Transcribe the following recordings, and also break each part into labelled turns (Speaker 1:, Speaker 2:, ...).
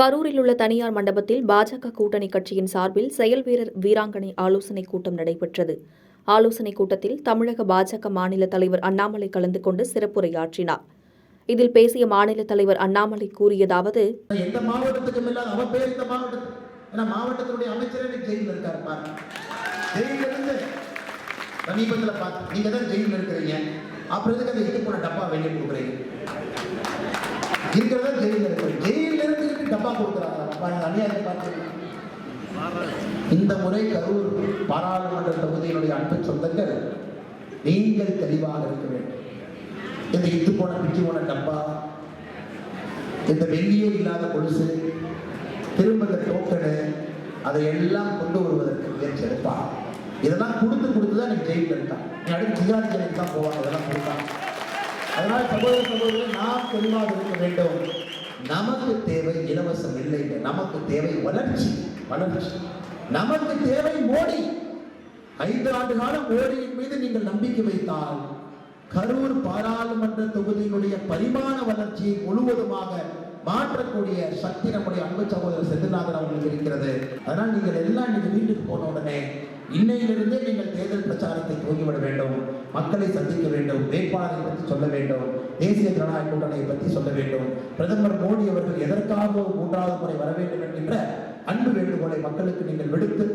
Speaker 1: கரூரில் உள்ள தனியார் மண்டபத்தில் பாஜக கூட்டணி கட்சியின் சார்பில் செயல் வீரர் வீராங்கனை ஆலோசனைக் கூட்டம் நடைபெற்றது. ஆலோசனைக் கூட்டத்தில் தமிழக பாஜக மாநில தலைவர் அண்ணாமலை கலந்து கொண்டு சிறப்புரையாற்றினார். இதில் பேசிய மாநில தலைவர் அண்ணாமலை கூறியதாவது
Speaker 2: எந்த மாவட்டத்துக்கும் இல்லாத அவன் பேர் மாவட்டத்தினுடைய அமைச்சரே இன்னைக்கு ஜெயிலில் பாருங்க. ஜெயில இருந்து சமீபத்தில் பார்த்து நீங்க தான் ஜெயிலில் இருக்கிறீங்க. அப்புறம் எதுக்கு அந்த இது போன டப்பா வெளியே கொடுக்குறீங்க? இருக்கிறதா ஜெயிலில் இருக்கிறீங்க ஜெயிலில் கொடுக்குறாங்க. பாருங்க அநியாயம் பார்த்து. இந்த முறை கரூர் பாராளுமன்ற தொகுதியினுடைய அன்பு சொந்தங்கள் நீங்கள் தெளிவாக இருக்க வேண்டும். இந்த இத்து போன பிச்சு போன டப்பா இந்த வெள்ளியே இல்லாத கொலுசு திரும்ப இந்த டோக்கனு அதை எல்லாம் கொண்டு வருவதற்கு முயற்சி எடுப்பான் இதெல்லாம் கொடுத்து கொடுத்து தான் நீ ஜெயிலில் இருக்கான் நீ அடுத்து திகார் தான் போவாங்க இதெல்லாம் கொடுத்தான் அதனால் சகோதர சகோதரர் நாம் தெளிவாக இருக்க வேண்டும். நமக்கு தேவை இலவசம் இல்லை நமக்கு தேவை வளர்ச்சி வளர்ச்சி. நமக்கு தேவை மோடி. ஐந்து ஆண்டு காலம் மோடியின் மீது நீங்கள் நம்பிக்கை வைத்தால் கரூர் பாராளுமன்ற தொகுதியினுடைய பரிமாண வளர்ச்சியை முழுவதுமாக மாற்றக்கூடிய சக்தி நம்முடைய அன்பு சகோதரர் செந்தில்நாதன் அவர்களுக்கு இருக்கிறது. அதனால் நீங்கள் எல்லாம் நீங்கள் வீட்டுக்கு போன உடனே இன்னையிலிருந்தே நீங்கள் தேர்தல் பிரச்சாரத்தை துவங்கிவிட வேண்டும். மக்களை சந்திக்க வேண்டும். வேட்பாளரை பற்றி சொல்ல வேண்டும். தேசிய ஜனநாயக கூட்டணியை பற்றி சொல்ல வேண்டும். பிரதமர் மோடி அவர்கள் எதற்காக மூன்றாவது முறை வர வேண்டும் என்கின்ற அன்பு வேண்டுகோளை மக்களுக்கு நீங்கள் விடுத்து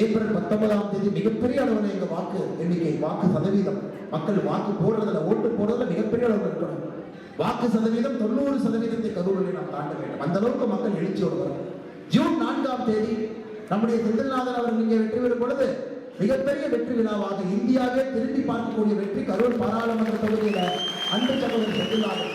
Speaker 2: ஏப்ரல் பத்தொன்பதாம் தேதி மிகப்பெரிய அளவில் எங்கள் வாக்கு எண்ணிக்கை வாக்கு சதவீதம். மக்கள் வாக்கு போடுறதுல ஓட்டு போடுறதுல மிகப்பெரிய அளவில் இருக்கணும். வாக்கு சதவீதம் தொண்ணூறு சதவீதத்தை கரூரில் நாம் தாண்ட வேண்டும். அந்த அளவுக்கு மக்கள் எழுச்சியோடு வரும். ஜூன் நான்காம் தேதி நம்முடைய செந்தில்நாதன் அவர்கள் இங்கே வெற்றி பெறும் பொழுது மிகப்பெரிய வெற்றி விழாவாக இந்தியாவே திரும்பி பார்க்கக்கூடிய வெற்றி கரூர் பாராளுமன்ற தொகுதியில அன்பு சகோதரர் செந்தில்நாதன்